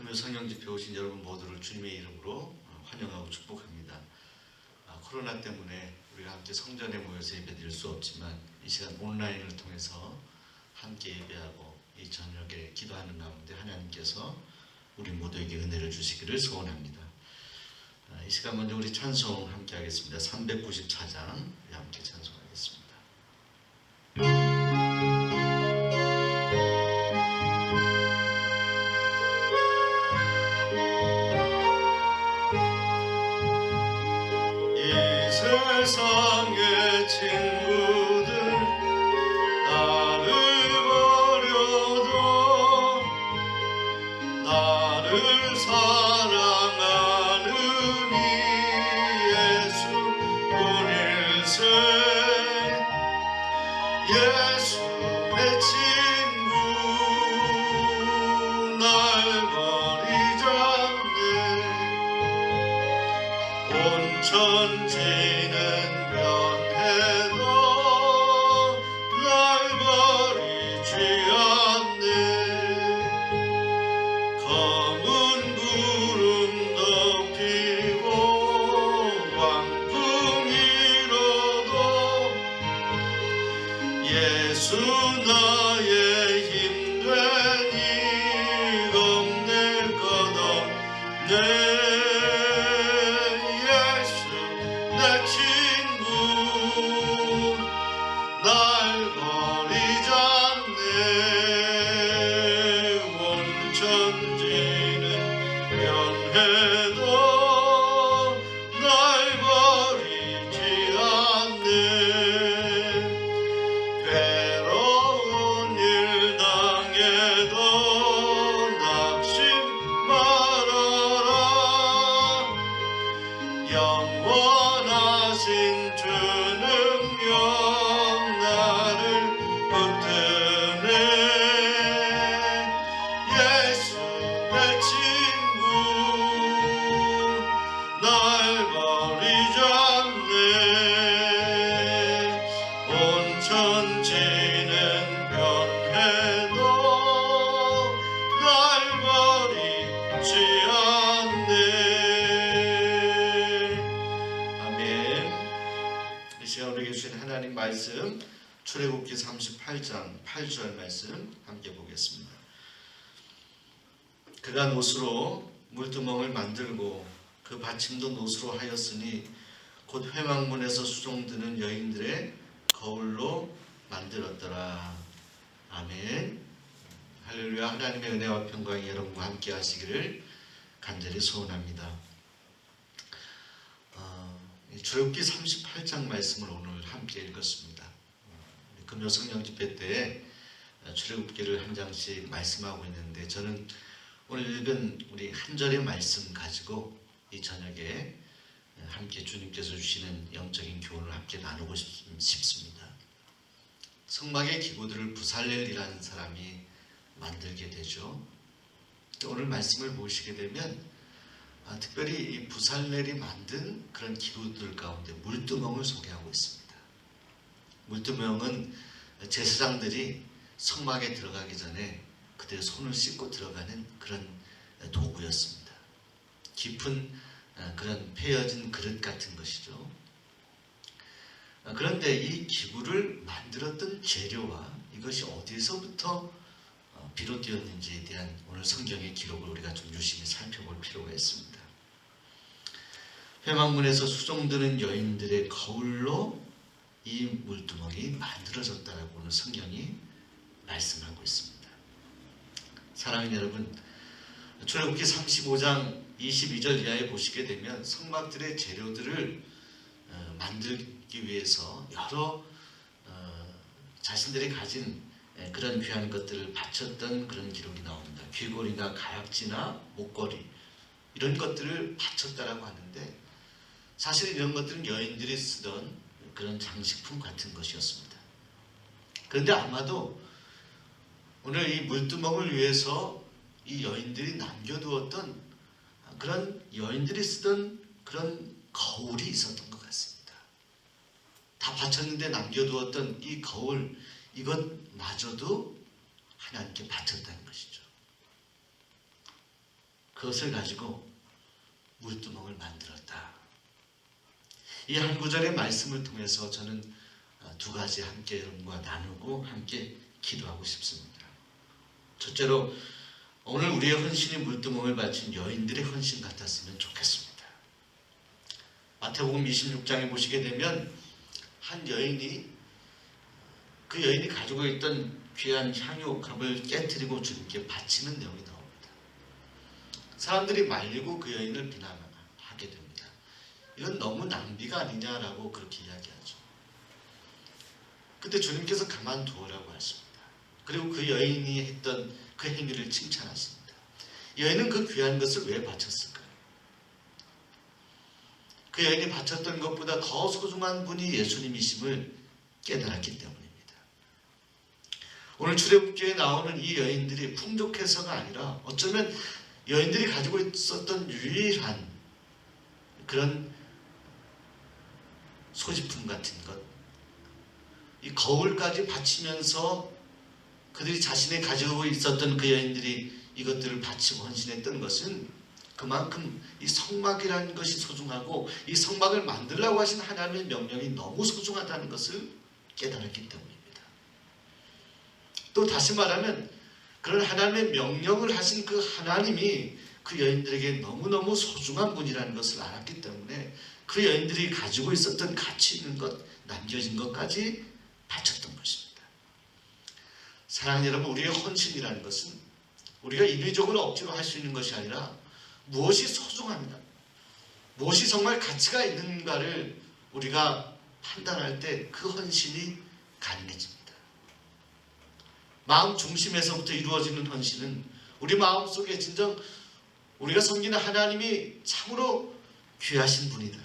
금요 성령 집회 오신 여러분 모두를 주님의 이름으로 어, 환영하고 축복합니다. 아, 코로나 때문에 우리가 함께 성전에 모여서 예배드릴 수 없지만 이 시간 온라인을 통해서 함께 예배하고 이 저녁에 기도하는 가운데 하나님께서 우리 모두에게 은혜를 주시기를 소원합니다. 아, 이 시간 먼저 우리 찬송 함께 하겠습니다. 394장 함께 찬송하겠습니다. 세상의 친 천지 출애굽기 38장 8절 말씀 함께 보겠습니다. 그가 노수로 물두멍을 만들고 그 받침도 노수로 하였으니 곧 회망문에서 수종드는 여인들의 거울로 만들었더라. 아멘. 할렐루야. 하나님의 은혜와 평강이 여러분과 함께 하시기를 간절히 소원합니다. 어, 이 출애굽기 38장 말씀을 오늘 함께 읽었습니다. 어, 금요 성령 집회 때 출애굽기를 한 장씩 말씀하고 있는데 저는 오늘 읽은 우리 한 절의 말씀 가지고 이 저녁에 함께 주님께서 주시는 영적인 교훈을 함께 나누고 싶- 싶습니다. 성막의 기구들을 부살렐이라는 사람이 만들게 되죠. 오늘 말씀을 보시게 되면 아, 특별히 이 부살렐이 만든 그런 기구들 가운데 물두멍을 소개하고 있습니다. 물두멍은 제사장들이 성막에 들어가기 전에 그들의 손을 씻고 들어가는 그런 도구였습니다. 깊은 어, 그런 패여진 그릇 같은 것이죠. 어, 그런데 이 기구를 만들었던 재료와 이것이 어디서부터 어, 비롯되었는지에 대한 오늘 성경의 기록을 우리가 좀 유심히 살펴볼 필요가 있습니다. 회망문에서 수종드는 여인들의 거울로 이 물두멍이 만들어졌다라고 오늘 성경이 말씀하고 있습니다. 사랑하는 여러분, 출애굽기 35장 22절 이하에 보시게 되면 성막들의 재료들을 어, 만들기 위해서 여러 어, 자신들이 가진 에, 그런 귀한 것들을 바쳤던 그런 기록이 나옵니다. 귀걸이나 가약지나 목걸이 이런 것들을 바쳤다라고 하는데 사실 이런 것들은 여인들이 쓰던 그런 장식품 같은 것이었습니다. 그런데 아마도 오늘 이 물두멍을 위해서 이 여인들이 남겨두었던 그런 여인들이 쓰던 그런 거울이 있었던 것 같습니다. 다 바쳤는데 남겨두었던 이 거울 이것마저도 하나님께 바쳤다는 것이죠. 그것을 가지고 물두멍을 만들었다. 이 한 구절의 말씀을 통해서 저는 어, 두 가지 함께 여러분과 나누고 함께 기도하고 싶습니다. 첫째로 오늘 우리의 헌신이 물두멍을 바친 여인들의 헌신 같았으면 좋겠습니다. 마태복음 26장에 보시게 되면 한 여인이 그 여인이 가지고 있던 귀한 향유값을 깨뜨리고 주님께 바치는 내용이 나옵니다. 사람들이 말리고 그 여인을 비난하게 됩니다. 이건 너무 낭비가 아니냐라고 그렇게 이야기하죠. 그때 주님께서 가만두어라고 하십니다. 그리고 그 여인이 했던 그 행위를 칭찬하십니다. 여인은 그 귀한 것을 왜 바쳤을까요? 그 여인이 바쳤던 것보다 더 소중한 분이 예수님이심을 깨달았기 때문입니다. 오늘 출애굽기에 나오는 이 여인들이 풍족해서가 아니라 어쩌면 여인들이 가지고 있었던 유일한 그런 소지품 같은 것, 이 거울까지 바치면서 그들이 자신이 가지고 있었던 그 여인들이 이것들을 바치고 헌신했던 것은 그만큼 이 성막이라는 것이 소중하고 이 성막을 만들라고 하신 하나님의 명령이 너무 소중하다는 것을 깨달았기 때문입니다. 또 다시 말하면 그런 하나님의 명령을 하신 그 하나님이 그 여인들에게 너무너무 소중한 분이라는 것을 알았기 때문에 그 여인들이 가지고 있었던 가치 있는 것, 남겨진 것까지 바쳤던 것입니다. 사랑하는 여러분, 우리의 헌신이라는 것은 우리가 인위적으로 억지로 할 수 있는 것이 아니라 무엇이 소중한가, 무엇이 정말 가치가 있는가를 우리가 판단할 때 그 헌신이 가능해집니다. 마음 중심에서부터 이루어지는 헌신은 우리 마음 속에 진정 우리가 섬기는 하나님이 참으로 귀하신 분이다.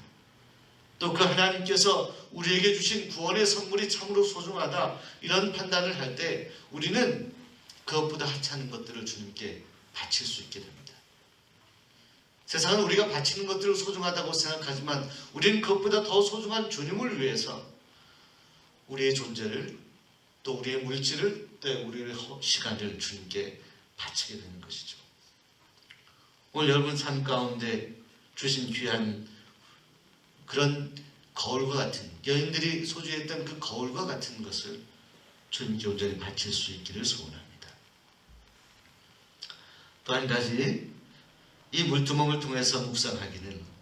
또 그 하나님께서 우리에게 주신 구원의 선물이 참으로 소중하다. 이런 판단을 할 때 우리는 그것보다 하찮은 것들을 주님께 바칠 수 있게 됩니다. 세상은 우리가 바치는 것들을 소중하다고 생각하지만 우리는 그것보다 더 소중한 주님을 위해서 우리의 존재를 또 우리의 물질을 또 우리의 시간을 주님께 바치게 되는 것이죠. 오늘 여러분 삶 가운데 주신 귀한 그런 거울과 같은 여인들이 소유했던 그 거울과 같은 것을 주님께 온전히 바칠 수 있기를 소원합니다. 또 한 가지 이 물두멍을 통해서 묵상하기는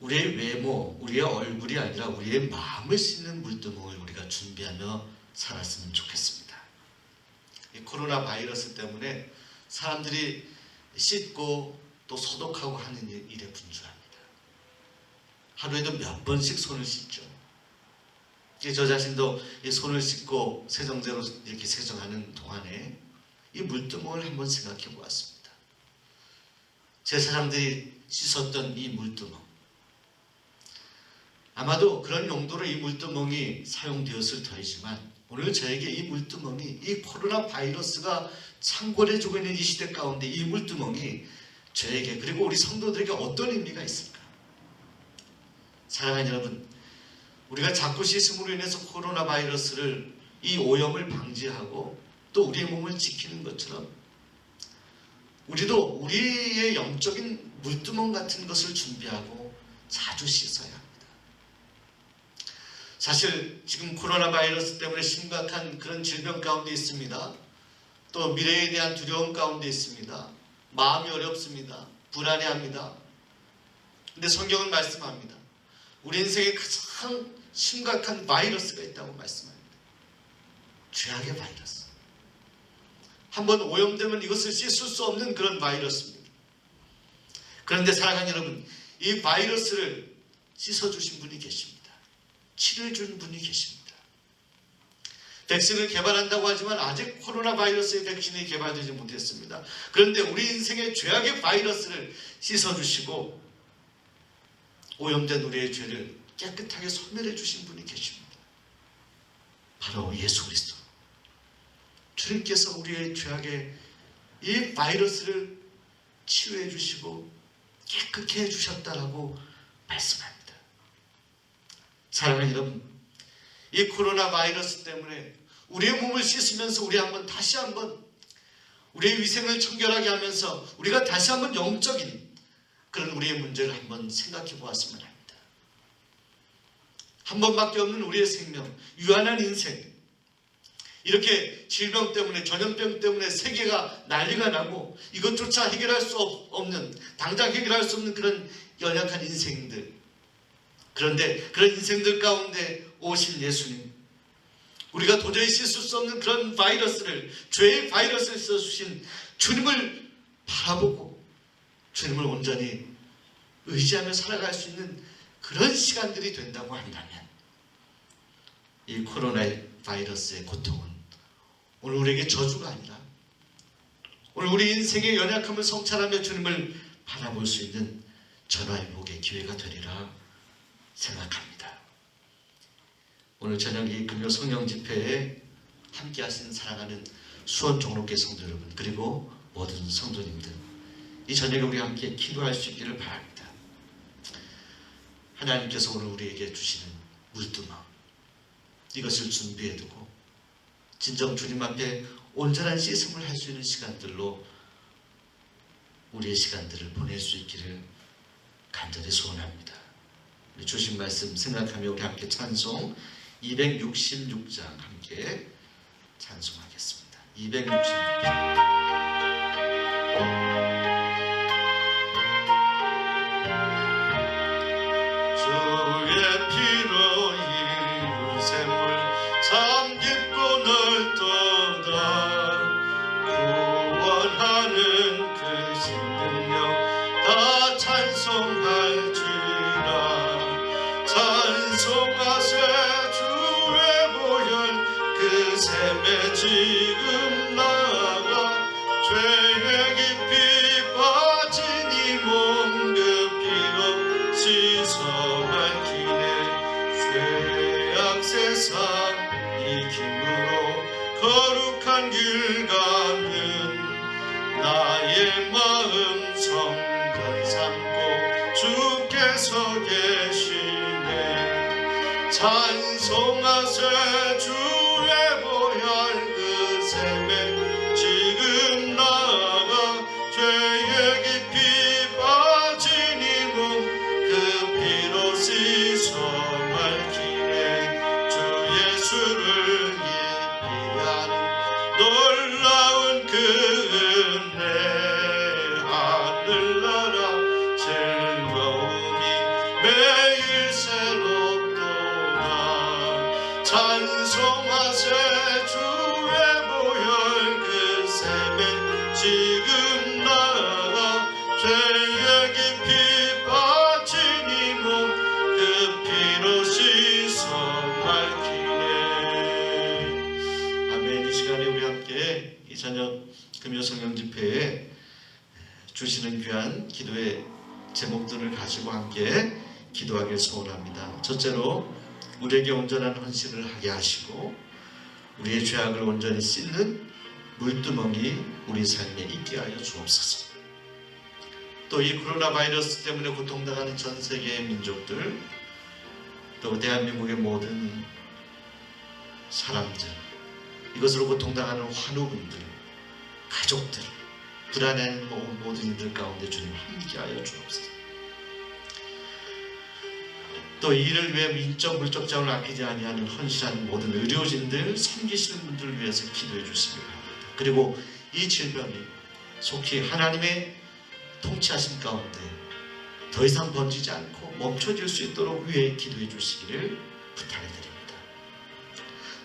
우리의 외모, 우리의 얼굴이 아니라 우리의 마음을 씻는 물두멍을 우리가 준비하며 살았으면 좋겠습니다. 이 코로나 바이러스 때문에 사람들이 씻고 또 소독하고 하는 일에. 하루에도 몇 번씩 손을 씻죠. 저 자신도 이 손을 씻고 세정제로 이렇게 세정하는 동안에 이 물두멍을 한번 생각해 보았습니다. 제 사람들이 씻었던 이 물두멍. 아마도 그런 용도로 이 물두멍이 사용되었을 터이지만 오늘 저에게 이 물두멍이 이 코로나 바이러스가 창궐해주고 있는 이 시대 가운데 이 물두멍이 저에게 그리고 우리 성도들에게 어떤 의미가 있을까? 사랑하는 여러분, 우리가 자꾸 씻음으로 인해서 코로나 바이러스를 이 오염을 방지하고 또 우리의 몸을 지키는 것처럼 우리도 우리의 영적인 물두멍 같은 것을 준비하고 자주 씻어야 합니다. 사실 지금 코로나 바이러스 때문에 심각한 그런 질병 가운데 있습니다. 또 미래에 대한 두려움 가운데 있습니다. 마음이 어렵습니다. 불안해합니다. 근데 성경은 말씀합니다. 우리 인생에 가장 심각한 바이러스가 있다고 말씀합니다. 죄악의 바이러스. 한번 오염되면 이것을 씻을 수 없는 그런 바이러스입니다. 그런데 사랑하는 여러분, 이 바이러스를 씻어주신 분이 계십니다. 치료해 주는 분이 계십니다. 백신을 개발한다고 하지만 아직 코로나 바이러스의 백신이 개발되지 못했습니다. 그런데 우리 인생의 죄악의 바이러스를 씻어주시고 오염된 우리의 죄를 깨끗하게 소멸해 주신 분이 계십니다. 바로 예수 그리스도. 주님께서 우리의 죄악의 이 바이러스를 치유해 주시고 깨끗게 해 주셨다라고 말씀합니다. 사랑하는 여러분, 이 코로나 바이러스 때문에 우리의 몸을 씻으면서 우리 한번 다시 한번 우리의 위생을 청결하게 하면서 우리가 다시 한번 영적인 그런 우리의 문제를 한번 생각해 보았으면 합니다. 한 번밖에 없는 우리의 생명, 유한한 인생. 이렇게 질병 때문에 전염병 때문에 세계가 난리가 나고 이것조차 해결할 수 없- 없는 당장 해결할 수 없는 그런 연약한 인생들. 그런데 그런 인생들 가운데 오신 예수님 우리가 도저히 씻을 수 없는 그런 바이러스를 죄의 바이러스를 써주신 주님을 바라보고 주님을 온전히 의지하며 살아갈 수 있는 그런 시간들이 된다고 한다면 이 코로나 바이러스의 고통은 오늘 우리에게 저주가 아니라 오늘 우리 인생의 연약함을 성찰하며 주님을 바라볼 수 있는 전화위복의 기회가 되리라 생각합니다. 오늘 저녁 이 금요 성령 집회에 함께 하신 사랑하는 수원 종로교 성도 여러분 그리고 모든 성도님들 이 저녁에 우리 함께 기도할 수 있기를 바랍니다. 하나님께서 오늘 우리에게 주시는 물두멍 이것을 준비해 두고 진정 주님 앞에 온전한 씻음을 할 수 있는 시간들로 우리의 시간들을 보낼 수 있기를 간절히 소원합니다. 주신 말씀 생각하며 우리 함께 찬송 266장 함께 찬송하겠습니다. 266장 찬송하세 주의 보혈 그 샘에 지금 주시는 귀한 기도의 제목들을 가지고 함께 기도하길 소원합니다. 첫째로 우리에게 온전한 헌신을 하게 하시고 우리의 죄악을 온전히 씻는 물두멍이 우리 삶에 있게 하여 주옵소서. 또 이 코로나 바이러스 때문에 고통당하는 전 세계의 민족들, 또 대한민국의 모든 사람들, 이것으로 고통당하는 환우분들, 가족들, 불안해하는 모든 이들 가운데 주님 함께하여 주옵소서. 또이 일을 위해 인적 물적 자원을 아끼지 아니하는 헌신하는 모든 의료진들, 섬기시는 분들을 위해서 기도해 주시기 바랍니다. 그리고 이 질병이 속히 하나님의 통치하심 가운데 더 이상 번지지 않고 멈춰질 수 있도록 위해 기도해 주시기를 부탁해 드립니다.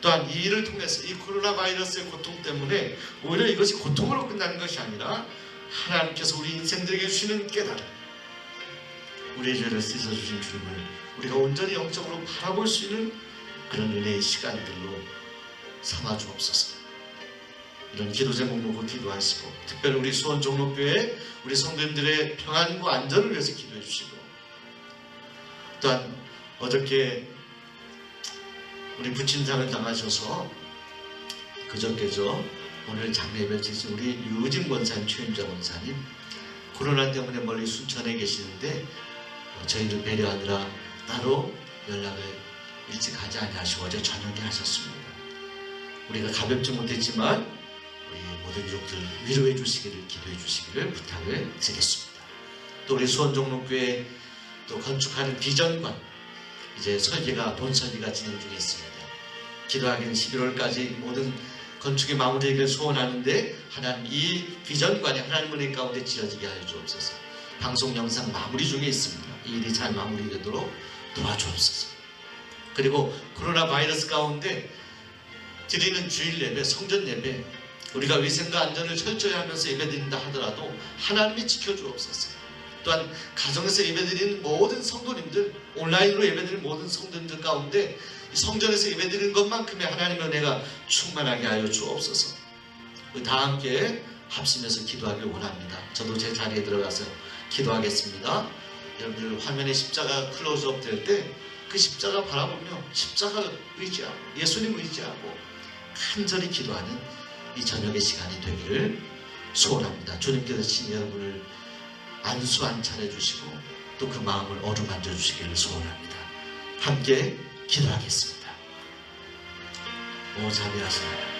또한 이 일을 통해서 이 코로나 바이러스의 고통 때문에 오히려 이것이 고통으로 끝나는 것이 아니라 하나님께서 우리 인생들에게 주시는 깨달음 우리의 죄를 씻어 주신 주님을 우리가 온전히 영적으로 바라볼 수 있는 그런 은혜의 시간들로 삼아 주옵소서. 이런 기도 제목 놓고 기도하시고 특별히 우리 수원 종로교회 우리 성도님들의 평안과 안전을 위해서 기도해 주시고 또한 어저께 우리 부친상을 당하셔서 그저께죠 오늘 장례 예배 지신 우리 유진 권사님 최임자 권사님 코로나 때문에 멀리 순천에 계시는데 어, 저희를 배려하느라 따로 연락을 일찍 하지 아니하시고 어제 저녁에 하셨습니다. 우리가 가볍지 못했지만 우리 모든 유족들 위로해 주시기를 기도해 주시기를 부탁을 드리겠습니다. 또 우리 수원종로교회 또 건축하는 비전관 이제 설계가 본 설계가 진행 중에 있습니다. 기도하기는 11월까지 모든 건축의 마무리를 소원하는데 하나님 이 비전관이 하나님 은혜 가운데 지어지게 하여 주옵소서. 방송 영상 마무리 중에 있습니다. 이 일이 잘 마무리되도록 도와주옵소서. 그리고 코로나 바이러스 가운데 드리는 주일 예배, 성전 예배 우리가 위생과 안전을 철저히 하면서 예배드린다 하더라도 하나님이 지켜주옵소서. 또한 가정에서 예배드리는 모든 성도님들 온라인으로 예배드리는 모든 성도님들 가운데 이 성전에서 예배드리는 것만큼의 하나님의 은혜가 충만하게 하여 주옵소서. 다 함께 합심해서 기도하길 원합니다. 저도 제 자리에 들어가서 기도하겠습니다. 여러분들 화면에 십자가 클로즈업 될 때 그 십자가 바라보며 십자가 의지하고 예수님 의지하고 간절히 기도하는 이 저녁의 시간이 되기를 소원합니다. 주님께서 신 여러분을 안수 안찰해 주시고 또 그 마음을 어루만져 주시기를 소원합니다. 함께 기도하겠습니다. 오 자비하시나요?